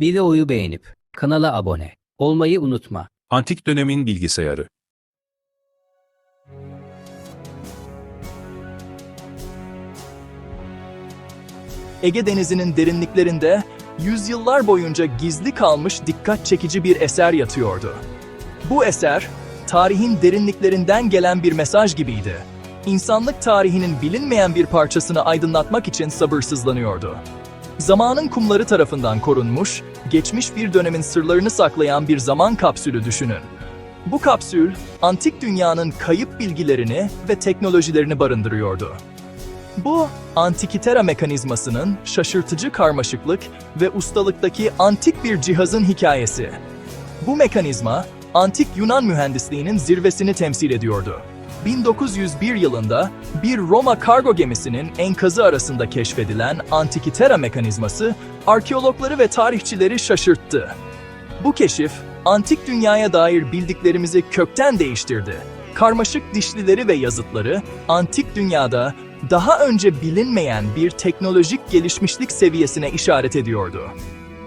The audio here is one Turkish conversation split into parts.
Videoyu beğenip kanala abone olmayı unutma. Antik dönemin bilgisayarı. Ege Denizi'nin derinliklerinde yüzyıllar boyunca gizli kalmış dikkat çekici bir eser yatıyordu. Bu eser, tarihin derinliklerinden gelen bir mesaj gibiydi. İnsanlık tarihinin bilinmeyen bir parçasını aydınlatmak için sabırsızlanıyordu. Zamanın kumları tarafından korunmuş, geçmiş bir dönemin sırlarını saklayan bir zaman kapsülü düşünün. Bu kapsül, antik dünyanın kayıp bilgilerini ve teknolojilerini barındırıyordu. Bu, Antikitera mekanizmasının şaşırtıcı karmaşıklık ve ustalıktaki antik bir cihazın hikayesi. Bu mekanizma, antik Yunan mühendisliğinin zirvesini temsil ediyordu. 1901 yılında bir Roma kargo gemisinin enkazı arasında keşfedilen Antikitera mekanizması arkeologları ve tarihçileri şaşırttı. Bu keşif, antik dünyaya dair bildiklerimizi kökten değiştirdi. Karmaşık dişlileri ve yazıtları, antik dünyada daha önce bilinmeyen bir teknolojik gelişmişlik seviyesine işaret ediyordu.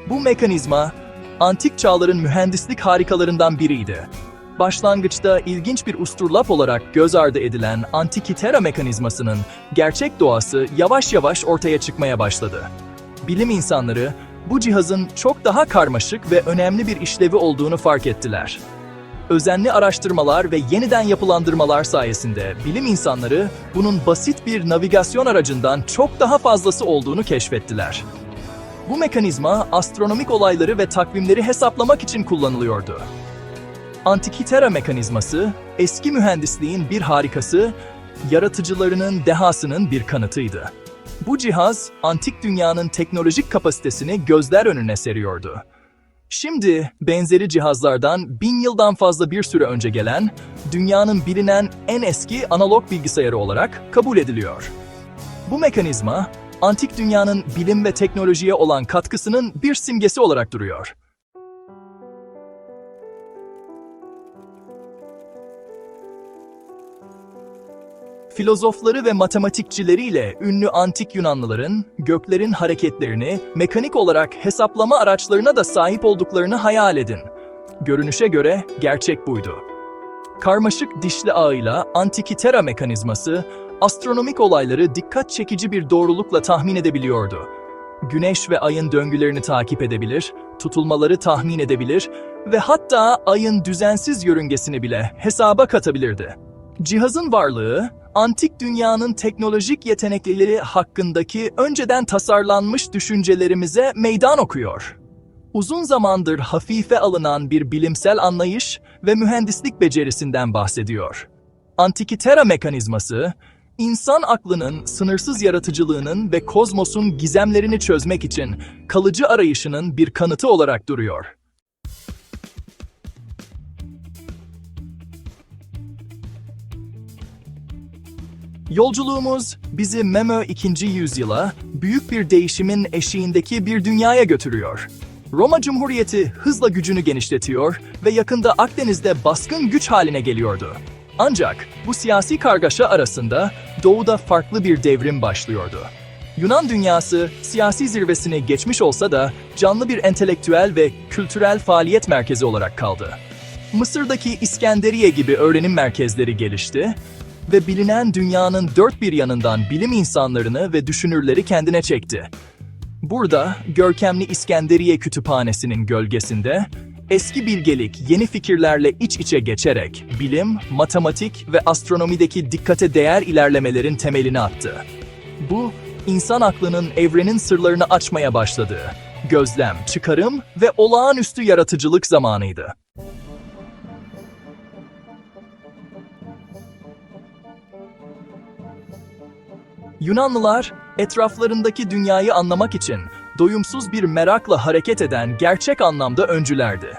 Bu mekanizma, antik çağların mühendislik harikalarından biriydi. Başlangıçta ilginç bir usturlap olarak göz ardı edilen Antikitera mekanizmasının gerçek doğası yavaş yavaş ortaya çıkmaya başladı. Bilim insanları bu cihazın çok daha karmaşık ve önemli bir işlevi olduğunu fark ettiler. Özenli araştırmalar ve yeniden yapılandırmalar sayesinde bilim insanları bunun basit bir navigasyon aracından çok daha fazlası olduğunu keşfettiler. Bu mekanizma astronomik olayları ve takvimleri hesaplamak için kullanılıyordu. Antikitera mekanizması, eski mühendisliğin bir harikası, yaratıcılarının dehasının bir kanıtıydı. Bu cihaz, antik dünyanın teknolojik kapasitesini gözler önüne seriyordu. Şimdi benzeri cihazlardan bin yıldan fazla bir süre önce gelen, dünyanın bilinen en eski analog bilgisayarı olarak kabul ediliyor. Bu mekanizma, antik dünyanın bilim ve teknolojiye olan katkısının bir simgesi olarak duruyor. Filozofları ve matematikçileriyle ünlü antik Yunanlıların göklerin hareketlerini mekanik olarak hesaplama araçlarına da sahip olduklarını hayal edin. Görünüşe göre gerçek buydu. Karmaşık dişli ağıyla Antikitera mekanizması astronomik olayları dikkat çekici bir doğrulukla tahmin edebiliyordu. Güneş ve ayın döngülerini takip edebilir, tutulmaları tahmin edebilir ve hatta ayın düzensiz yörüngesini bile hesaba katabilirdi. Cihazın varlığı, antik dünyanın teknolojik yetenekleri hakkındaki önceden tasarlanmış düşüncelerimize meydan okuyor. Uzun zamandır hafife alınan bir bilimsel anlayış ve mühendislik becerisinden bahsediyor. Antikitera mekanizması, insan aklının sınırsız yaratıcılığının ve kozmosun gizemlerini çözmek için kalıcı arayışının bir kanıtı olarak duruyor. Yolculuğumuz bizi Memo 2. yüzyıla büyük bir değişimin eşiğindeki bir dünyaya götürüyor. Roma Cumhuriyeti hızla gücünü genişletiyor ve yakında Akdeniz'de baskın güç haline geliyordu. Ancak bu siyasi kargaşa arasında doğuda farklı bir devrim başlıyordu. Yunan dünyası siyasi zirvesini geçmiş olsa da canlı bir entelektüel ve kültürel faaliyet merkezi olarak kaldı. Mısır'daki İskenderiye gibi öğrenim merkezleri gelişti ve bilinen dünyanın dört bir yanından bilim insanlarını ve düşünürleri kendine çekti. Burada görkemli İskenderiye Kütüphanesi'nin gölgesinde eski bilgelik yeni fikirlerle iç içe geçerek bilim, matematik ve astronomideki dikkate değer ilerlemelerin temelini attı. Bu, insan aklının evrenin sırlarını açmaya başladığı, gözlem, çıkarım ve olağanüstü yaratıcılık zamanıydı. Yunanlılar, etraflarındaki dünyayı anlamak için doyumsuz bir merakla hareket eden gerçek anlamda öncülerdi.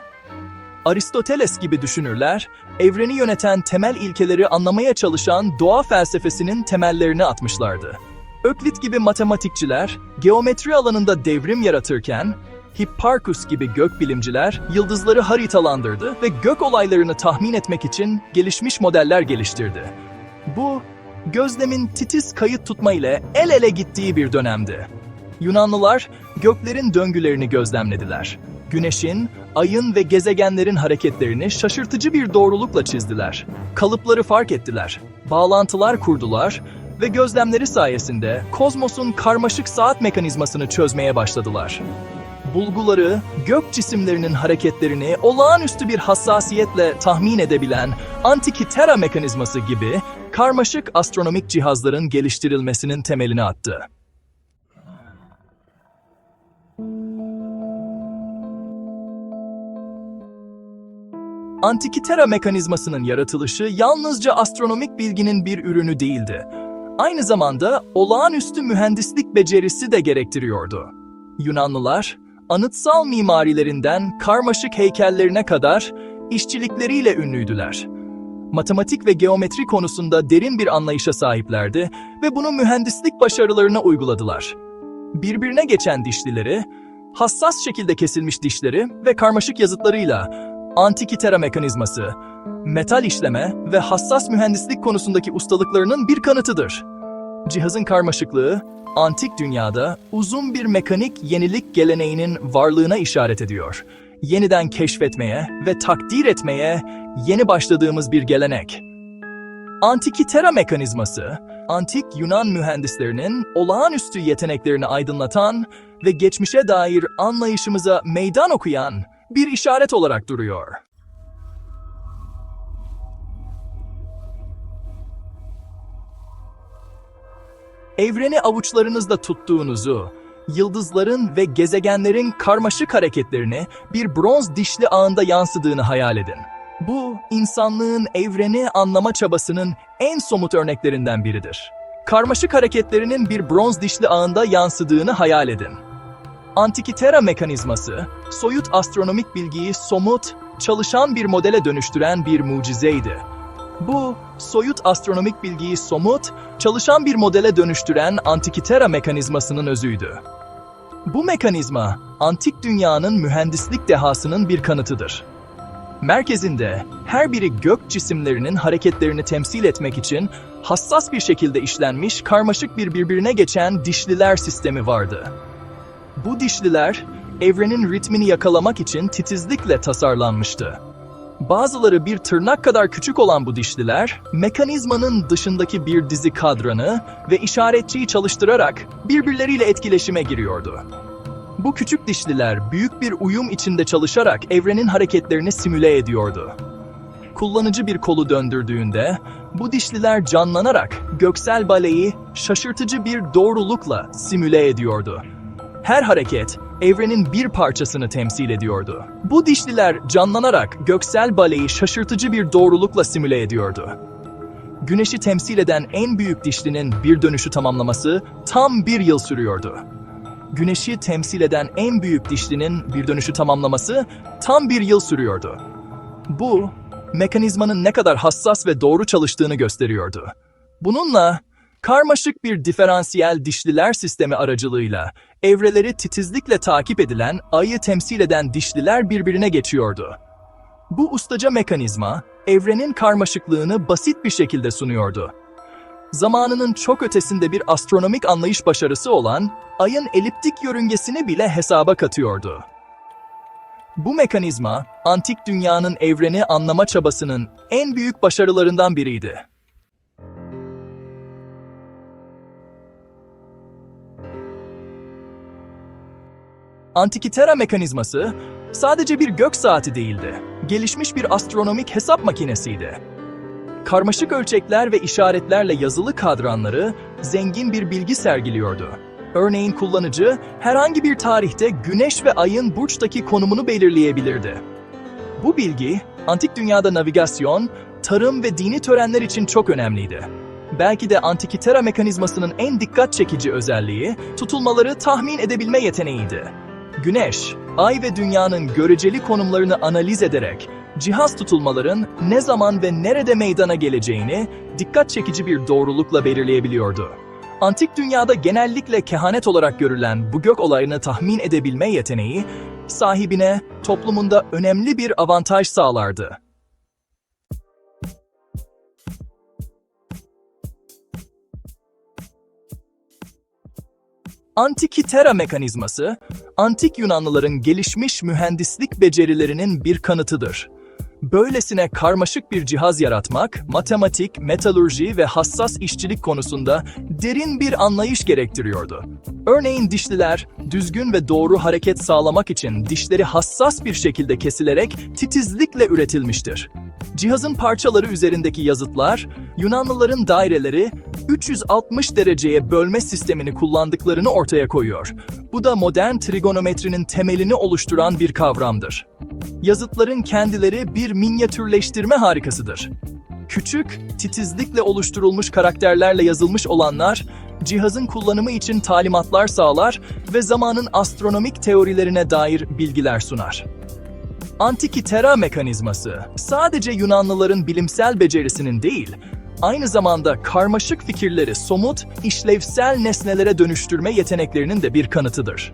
Aristoteles gibi düşünürler, evreni yöneten temel ilkeleri anlamaya çalışan doğa felsefesinin temellerini atmışlardı. Öklit gibi matematikçiler, geometri alanında devrim yaratırken, Hipparchus gibi gökbilimciler yıldızları haritalandırdı ve gök olaylarını tahmin etmek için gelişmiş modeller geliştirdi. Bu, gözlemin titiz kayıt tutma ile el ele gittiği bir dönemdi. Yunanlılar göklerin döngülerini gözlemlediler. Güneşin, ayın ve gezegenlerin hareketlerini şaşırtıcı bir doğrulukla çizdiler. Kalıpları fark ettiler, bağlantılar kurdular ve gözlemleri sayesinde kozmosun karmaşık saat mekanizmasını çözmeye başladılar. Bulguları, gök cisimlerinin hareketlerini olağanüstü bir hassasiyetle tahmin edebilen Antikythera mekanizması gibi karmaşık astronomik cihazların geliştirilmesinin temelini attı. Antikythera mekanizmasının yaratılışı yalnızca astronomik bilginin bir ürünü değildi. Aynı zamanda olağanüstü mühendislik becerisi de gerektiriyordu. Yunanlılar, anıtsal mimarilerinden karmaşık heykellerine kadar işçilikleriyle ünlüydüler. Matematik ve geometri konusunda derin bir anlayışa sahiplerdi ve bunu mühendislik başarılarına uyguladılar. Birbirine geçen dişlileri, hassas şekilde kesilmiş dişleri ve karmaşık yazıtlarıyla Antikythera mekanizması, metal işleme ve hassas mühendislik konusundaki ustalıklarının bir kanıtıdır. Cihazın karmaşıklığı, antik dünyada uzun bir mekanik yenilik geleneğinin varlığına işaret ediyor. Yeniden keşfetmeye ve takdir etmeye yeni başladığımız bir gelenek. Antikythera mekanizması, antik Yunan mühendislerinin olağanüstü yeteneklerini aydınlatan ve geçmişe dair anlayışımıza meydan okuyan bir işaret olarak duruyor. Evreni avuçlarınızda tuttuğunuzu, yıldızların ve gezegenlerin karmaşık hareketlerini bir bronz dişli ağında yansıdığını hayal edin. Bu, insanlığın evreni anlama çabasının en somut örneklerinden biridir. Karmaşık hareketlerinin bir bronz dişli ağında yansıdığını hayal edin. Antikythera mekanizması, soyut astronomik bilgiyi somut, çalışan bir modele dönüştüren bir mucizeydi. Bu, soyut astronomik bilgiyi somut, çalışan bir modele dönüştüren Antikythera mekanizmasının özüydü. Bu mekanizma, antik dünyanın mühendislik dehasının bir kanıtıdır. Merkezinde her biri gök cisimlerinin hareketlerini temsil etmek için hassas bir şekilde işlenmiş karmaşık bir birbirine geçen dişliler sistemi vardı. Bu dişliler, evrenin ritmini yakalamak için titizlikle tasarlanmıştı. Bazıları bir tırnak kadar küçük olan bu dişliler, mekanizmanın dışındaki bir dizi kadranı ve işaretçiyi çalıştırarak birbirleriyle etkileşime giriyordu. Bu küçük dişliler büyük bir uyum içinde çalışarak evrenin hareketlerini simüle ediyordu. Kullanıcı bir kolu döndürdüğünde, bu dişliler canlanarak göksel baleyi şaşırtıcı bir doğrulukla simüle ediyordu. Her hareket evrenin bir parçasını temsil ediyordu. Bu dişliler canlanarak göksel baleyi şaşırtıcı bir doğrulukla simüle ediyordu. Güneşi temsil eden en büyük dişlinin bir dönüşü tamamlaması tam bir yıl sürüyordu. Güneşi temsil eden en büyük dişlinin bir dönüşü tamamlaması tam bir yıl sürüyordu. Bu, mekanizmanın ne kadar hassas ve doğru çalıştığını gösteriyordu. Bununla karmaşık bir diferansiyel dişliler sistemi aracılığıyla evreleri titizlikle takip edilen ayı temsil eden dişliler birbirine geçiyordu. Bu ustaca mekanizma evrenin karmaşıklığını basit bir şekilde sunuyordu. Zamanının çok ötesinde bir astronomik anlayış başarısı olan ayın eliptik yörüngesini bile hesaba katıyordu. Bu mekanizma, antik dünyanın evreni anlama çabasının en büyük başarılarından biriydi. Antikythera mekanizması sadece bir gök saati değildi. Gelişmiş bir astronomik hesap makinesiydi. Karmaşık ölçekler ve işaretlerle yazılı kadranları zengin bir bilgi sergiliyordu. Örneğin kullanıcı herhangi bir tarihte güneş ve ayın burçtaki konumunu belirleyebilirdi. Bu bilgi, antik dünyada navigasyon, tarım ve dini törenler için çok önemliydi. Belki de Antikythera mekanizmasının en dikkat çekici özelliği, tutulmaları tahmin edebilme yeteneğiydi. Güneş, ay ve dünyanın göreceli konumlarını analiz ederek, cihaz tutulmaların ne zaman ve nerede meydana geleceğini dikkat çekici bir doğrulukla belirleyebiliyordu. Antik dünyada genellikle kehanet olarak görülen bu gök olayını tahmin edebilme yeteneği, sahibine toplumunda önemli bir avantaj sağlardı. Antikitera mekanizması, antik Yunanlıların gelişmiş mühendislik becerilerinin bir kanıtıdır. Böylesine karmaşık bir cihaz yaratmak, matematik, metalurji ve hassas işçilik konusunda derin bir anlayış gerektiriyordu. Örneğin dişliler, düzgün ve doğru hareket sağlamak için dişleri hassas bir şekilde kesilerek titizlikle üretilmiştir. Cihazın parçaları üzerindeki yazıtlar, Yunanlıların daireleri 360 dereceye bölme sistemini kullandıklarını ortaya koyuyor. Bu da modern trigonometrinin temelini oluşturan bir kavramdır. Yazıtların kendileri bir minyatürleştirme harikasıdır. Küçük, titizlikle oluşturulmuş karakterlerle yazılmış olanlar, cihazın kullanımı için talimatlar sağlar ve zamanın astronomik teorilerine dair bilgiler sunar. Antikitera mekanizması sadece Yunanlıların bilimsel becerisinin değil, aynı zamanda karmaşık fikirleri somut, işlevsel nesnelere dönüştürme yeteneklerinin de bir kanıtıdır.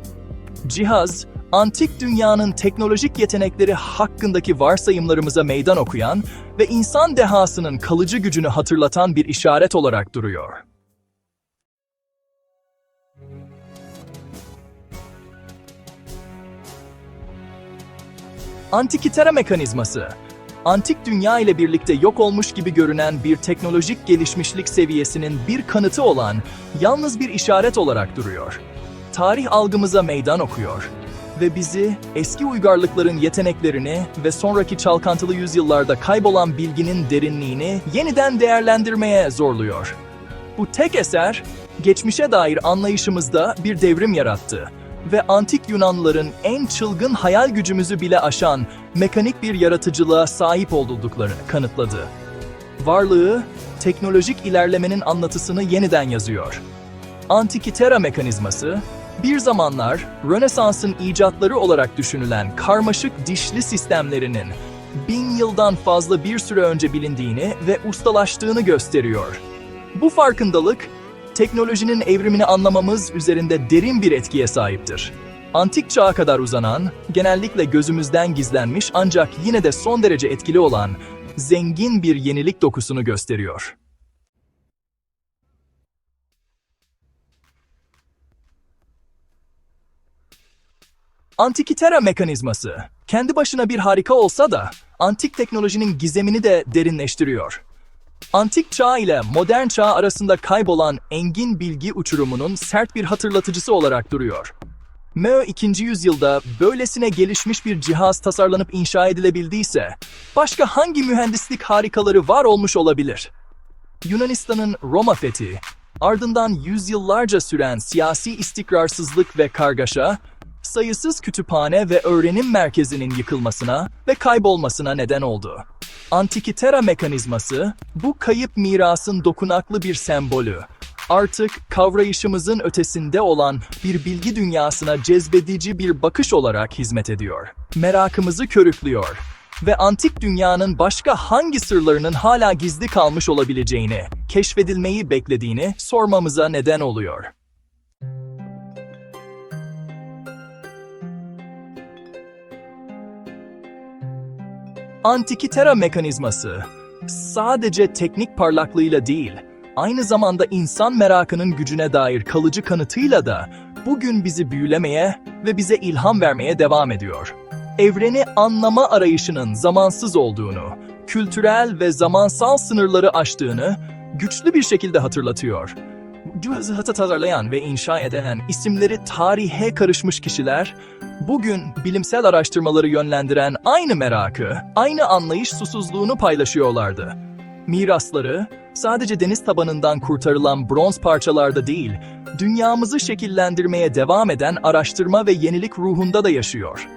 Cihaz, antik dünyanın teknolojik yetenekleri hakkındaki varsayımlarımıza meydan okuyan ve insan dehasının kalıcı gücünü hatırlatan bir işaret olarak duruyor. Antikitera mekanizması, antik dünya ile birlikte yok olmuş gibi görünen bir teknolojik gelişmişlik seviyesinin bir kanıtı olan yalnız bir işaret olarak duruyor. Tarih algımıza meydan okuyor ve bizi eski uygarlıkların yeteneklerini ve sonraki çalkantılı yüzyıllarda kaybolan bilginin derinliğini yeniden değerlendirmeye zorluyor. Bu tek eser, geçmişe dair anlayışımızda bir devrim yarattı ve antik Yunanlıların en çılgın hayal gücümüzü bile aşan mekanik bir yaratıcılığa sahip olduklarını kanıtladı. Varlığı, teknolojik ilerlemenin anlatısını yeniden yazıyor. Antikitera mekanizması, bir zamanlar Rönesans'ın icatları olarak düşünülen karmaşık dişli sistemlerinin bin yıldan fazla bir süre önce bilindiğini ve ustalaştığını gösteriyor. Bu farkındalık, teknolojinin evrimini anlamamız üzerinde derin bir etkiye sahiptir. Antik çağa kadar uzanan, genellikle gözümüzden gizlenmiş ancak yine de son derece etkili olan zengin bir yenilik dokusunu gösteriyor. Antikitera mekanizması kendi başına bir harika olsa da antik teknolojinin gizemini de derinleştiriyor. Antik çağ ile modern çağ arasında kaybolan engin bilgi uçurumunun sert bir hatırlatıcısı olarak duruyor. Mö 2. yüzyılda böylesine gelişmiş bir cihaz tasarlanıp inşa edilebildiyse, başka hangi mühendislik harikaları var olmuş olabilir? Yunanistan'ın Roma fethi, ardından yüzyıllarca süren siyasi istikrarsızlık ve kargaşa, sayısız kütüphane ve öğrenim merkezinin yıkılmasına ve kaybolmasına neden oldu. Antikitera mekanizması, bu kayıp mirasın dokunaklı bir sembolü. Artık kavrayışımızın ötesinde olan bir bilgi dünyasına cezbedici bir bakış olarak hizmet ediyor. Merakımızı körüklüyor ve antik dünyanın başka hangi sırlarının hala gizli kalmış olabileceğini, keşfedilmeyi beklediğini sormamıza neden oluyor. Antikitera mekanizması sadece teknik parlaklığıyla değil, aynı zamanda insan merakının gücüne dair kalıcı kanıtıyla da bugün bizi büyülemeye ve bize ilham vermeye devam ediyor. Evreni anlama arayışının zamansız olduğunu, kültürel ve zamansal sınırları aştığını güçlü bir şekilde hatırlatıyor. Cihazı tasarlayan ve inşa eden isimleri tarihe karışmış kişiler, bugün bilimsel araştırmaları yönlendiren aynı merakı, aynı anlayış susuzluğunu paylaşıyorlardı. Mirasları, sadece deniz tabanından kurtarılan bronz parçalarda değil, dünyamızı şekillendirmeye devam eden araştırma ve yenilik ruhunda da yaşıyor.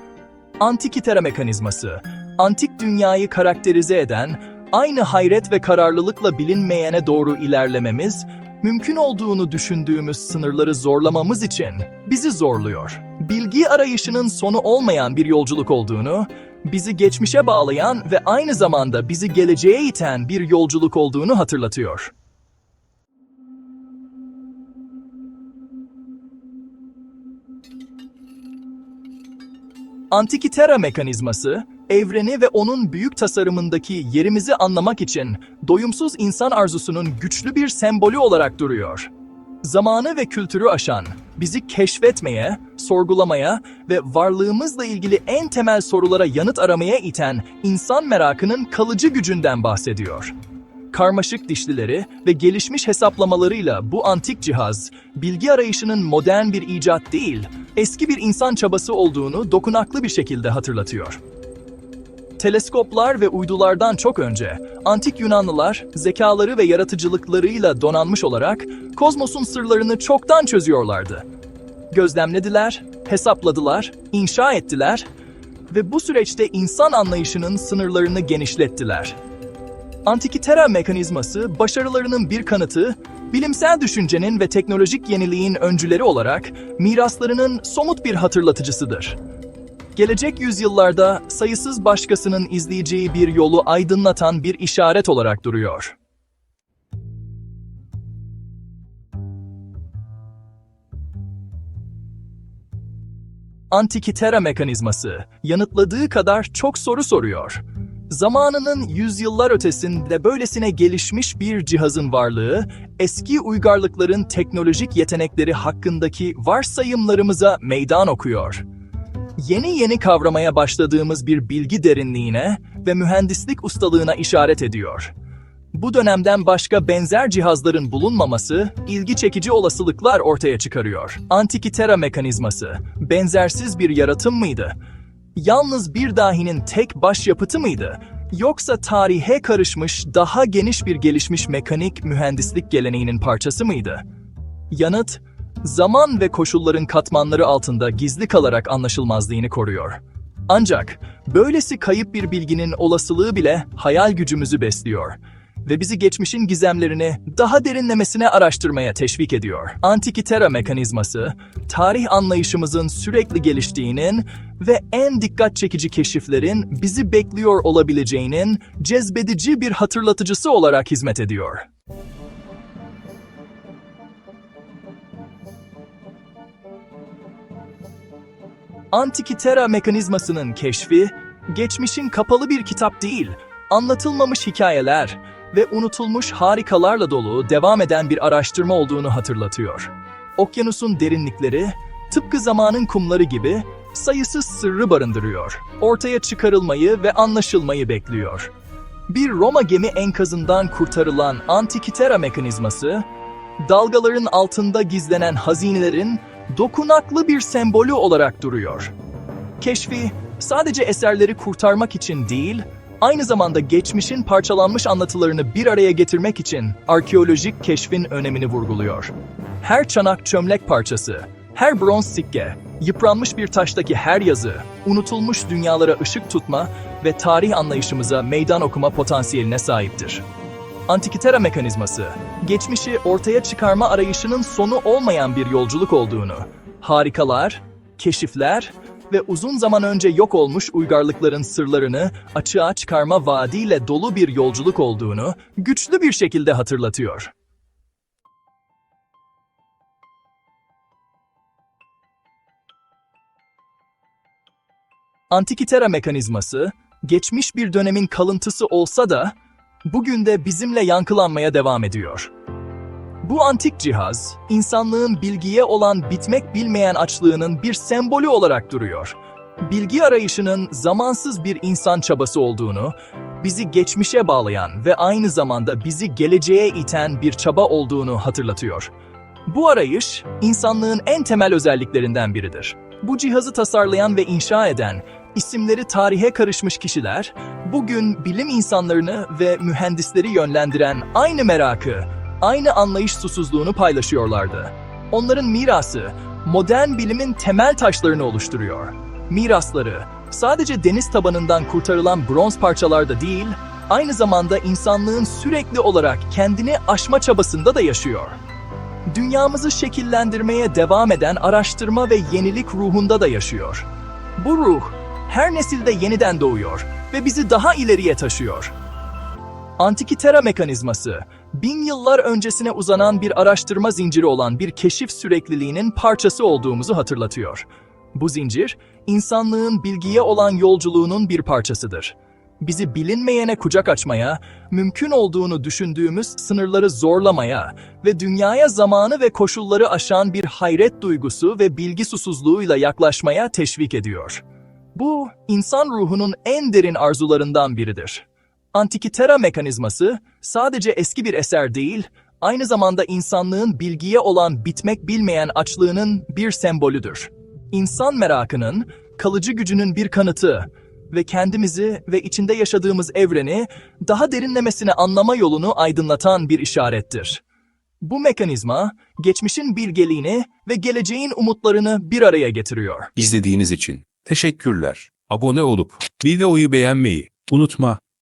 Antikitera mekanizması, antik dünyayı karakterize eden, aynı hayret ve kararlılıkla bilinmeyene doğru ilerlememiz, mümkün olduğunu düşündüğümüz sınırları zorlamamız için bizi zorluyor. Bilgi arayışının sonu olmayan bir yolculuk olduğunu, bizi geçmişe bağlayan ve aynı zamanda bizi geleceğe iten bir yolculuk olduğunu hatırlatıyor. Antikitera mekanizması, evreni ve onun büyük tasarımındaki yerimizi anlamak için doyumsuz insan arzusunun güçlü bir sembolü olarak duruyor. zamanı ve kültürü aşan, bizi keşfetmeye, sorgulamaya ve varlığımızla ilgili en temel sorulara yanıt aramaya iten insan merakının kalıcı gücünden bahsediyor. Karmaşık dişlileri ve gelişmiş hesaplamalarıyla bu antik cihaz, bilgi arayışının modern bir icat değil, eski bir insan çabası olduğunu dokunaklı bir şekilde hatırlatıyor. Teleskoplar ve uydulardan çok önce antik Yunanlılar zekaları ve yaratıcılıklarıyla donanmış olarak kozmosun sırlarını çoktan çözüyorlardı. Gözlemlediler, hesapladılar, inşa ettiler ve bu süreçte insan anlayışının sınırlarını genişlettiler. Antikitera mekanizması başarılarının bir kanıtı, bilimsel düşüncenin ve teknolojik yeniliğin öncüleri olarak miraslarının somut bir hatırlatıcısıdır. Gelecek yüzyıllarda sayısız başkasının izleyeceği bir yolu aydınlatan bir işaret olarak duruyor. Antikitera mekanizması yanıtladığı kadar çok soru soruyor. Zamanının yüzyıllar ötesinde böylesine gelişmiş bir cihazın varlığı, eski uygarlıkların teknolojik yetenekleri hakkındaki varsayımlarımıza meydan okuyor yeni yeni kavramaya başladığımız bir bilgi derinliğine ve mühendislik ustalığına işaret ediyor. Bu dönemden başka benzer cihazların bulunmaması ilgi çekici olasılıklar ortaya çıkarıyor. Antikitera mekanizması benzersiz bir yaratım mıydı? Yalnız bir dahinin tek başyapıtı mıydı? Yoksa tarihe karışmış daha geniş bir gelişmiş mekanik mühendislik geleneğinin parçası mıydı? Yanıt, zaman ve koşulların katmanları altında gizli kalarak anlaşılmazlığını koruyor. Ancak böylesi kayıp bir bilginin olasılığı bile hayal gücümüzü besliyor ve bizi geçmişin gizemlerini daha derinlemesine araştırmaya teşvik ediyor. Antikitera mekanizması, tarih anlayışımızın sürekli geliştiğinin ve en dikkat çekici keşiflerin bizi bekliyor olabileceğinin cezbedici bir hatırlatıcısı olarak hizmet ediyor. Antikitera mekanizmasının keşfi, geçmişin kapalı bir kitap değil, anlatılmamış hikayeler ve unutulmuş harikalarla dolu devam eden bir araştırma olduğunu hatırlatıyor. Okyanusun derinlikleri, tıpkı zamanın kumları gibi sayısız sırrı barındırıyor. Ortaya çıkarılmayı ve anlaşılmayı bekliyor. Bir Roma gemi enkazından kurtarılan Antikitera mekanizması, dalgaların altında gizlenen hazinelerin dokunaklı bir sembolü olarak duruyor. Keşfi sadece eserleri kurtarmak için değil, aynı zamanda geçmişin parçalanmış anlatılarını bir araya getirmek için arkeolojik keşfin önemini vurguluyor. Her çanak çömlek parçası, her bronz sikke, yıpranmış bir taştaki her yazı, unutulmuş dünyalara ışık tutma ve tarih anlayışımıza meydan okuma potansiyeline sahiptir. Antikitera mekanizması, geçmişi ortaya çıkarma arayışının sonu olmayan bir yolculuk olduğunu, harikalar, keşifler ve uzun zaman önce yok olmuş uygarlıkların sırlarını açığa çıkarma vaadiyle dolu bir yolculuk olduğunu güçlü bir şekilde hatırlatıyor. Antikitera mekanizması, geçmiş bir dönemin kalıntısı olsa da bugün de bizimle yankılanmaya devam ediyor. Bu antik cihaz, insanlığın bilgiye olan bitmek bilmeyen açlığının bir sembolü olarak duruyor. Bilgi arayışının zamansız bir insan çabası olduğunu, bizi geçmişe bağlayan ve aynı zamanda bizi geleceğe iten bir çaba olduğunu hatırlatıyor. Bu arayış, insanlığın en temel özelliklerinden biridir. Bu cihazı tasarlayan ve inşa eden, isimleri tarihe karışmış kişiler, bugün bilim insanlarını ve mühendisleri yönlendiren aynı merakı, aynı anlayış susuzluğunu paylaşıyorlardı. Onların mirası, modern bilimin temel taşlarını oluşturuyor. Mirasları, sadece deniz tabanından kurtarılan bronz parçalarda değil, aynı zamanda insanlığın sürekli olarak kendini aşma çabasında da yaşıyor. Dünyamızı şekillendirmeye devam eden araştırma ve yenilik ruhunda da yaşıyor. Bu ruh, her nesilde yeniden doğuyor ve bizi daha ileriye taşıyor. Antikitera mekanizması, bin yıllar öncesine uzanan bir araştırma zinciri olan bir keşif sürekliliğinin parçası olduğumuzu hatırlatıyor. Bu zincir, insanlığın bilgiye olan yolculuğunun bir parçasıdır. bizi bilinmeyene kucak açmaya, mümkün olduğunu düşündüğümüz sınırları zorlamaya ve dünyaya zamanı ve koşulları aşan bir hayret duygusu ve bilgi susuzluğuyla yaklaşmaya teşvik ediyor. Bu, insan ruhunun en derin arzularından biridir. Antikitera mekanizması sadece eski bir eser değil, aynı zamanda insanlığın bilgiye olan bitmek bilmeyen açlığının bir sembolüdür. İnsan merakının, kalıcı gücünün bir kanıtı ve kendimizi ve içinde yaşadığımız evreni daha derinlemesine anlama yolunu aydınlatan bir işarettir. Bu mekanizma, geçmişin bilgeliğini ve geleceğin umutlarını bir araya getiriyor. İzlediğiniz için teşekkürler. Abone olup videoyu beğenmeyi unutma.